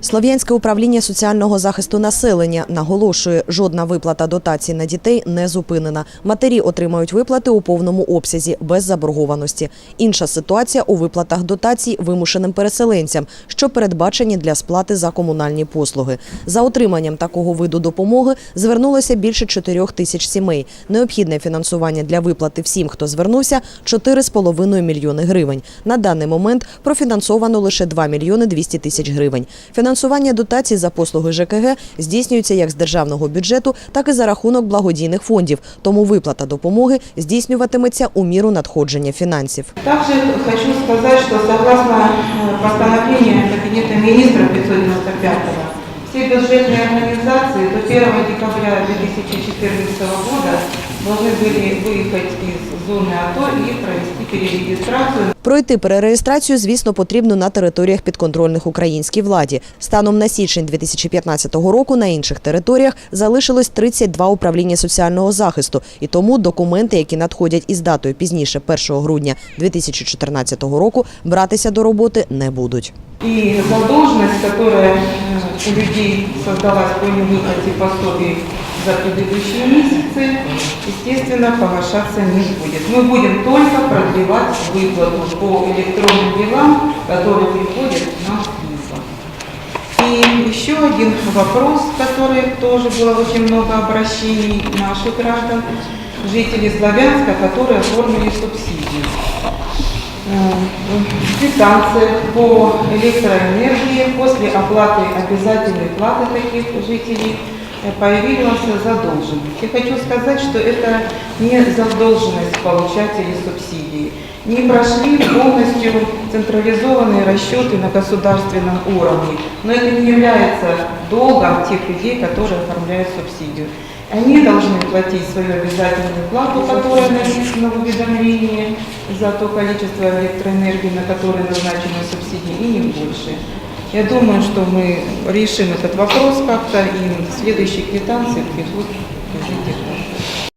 Слов'янське управління соціального захисту населення наголошує, жодна виплата дотацій на дітей не зупинена. Матері отримають виплати у повному обсязі без заборгованості. Інша ситуація у виплатах дотацій вимушеним переселенцям, що передбачені для сплати за комунальні послуги. За отриманням такого виду допомоги звернулося більше 4 тисяч сімей. Необхідне фінансування для виплати всім, хто звернувся, 4,5 мільйони гривень. На даний момент профінансовано лише 2 мільйони 200 тисяч гривень. Фінансування дотацій за послуги ЖКГ здійснюється як з державного бюджету, так і за рахунок благодійних фондів. Тому виплата допомоги здійснюватиметься у міру надходження фінансів. Также хочу сказать, что согласно э, постановлению Кабинета министров 595 все бюджетные организации до 1 декабря 2014 года должны были выехать из зоны АТО и провести перерегистрацию Пройти перереєстрацію, звісно, потрібно на територіях підконтрольних українській владі. Станом на січень 2015 року на інших територіях залишилось 32 управління соціального захисту, і тому документи, які надходять із датою пізніше 1 грудня 2014 року, братися до роботи не будуть. И задолженность, которая э, у людей создалась по невыплате пособий за предыдущие месяцы, естественно, погашаться не будет. Мы будем только продлевать выплату по электронным делам, которые приходят на. И еще один вопрос, который тоже было очень много обращений наших граждан, жителей Славянска, которые оформили субсидии. Э, В квитанциях по электроэнергии после оплаты обязательной платы таких жителей появилась задолженность. Я хочу сказать, что это не задолженность получателей субсидий. Не прошли полностью централизованные расчеты на государственном уровне, но это не является долгом тех людей, которые оформляют субсидию. Они должны платить свою обязательную плату, которая написана в уведомлении за то количество электроэнергии, на которое назначена субсидия, и не больше. Я думаю, что мы решим этот вопрос как-то, и следующие квитанции придут жителям.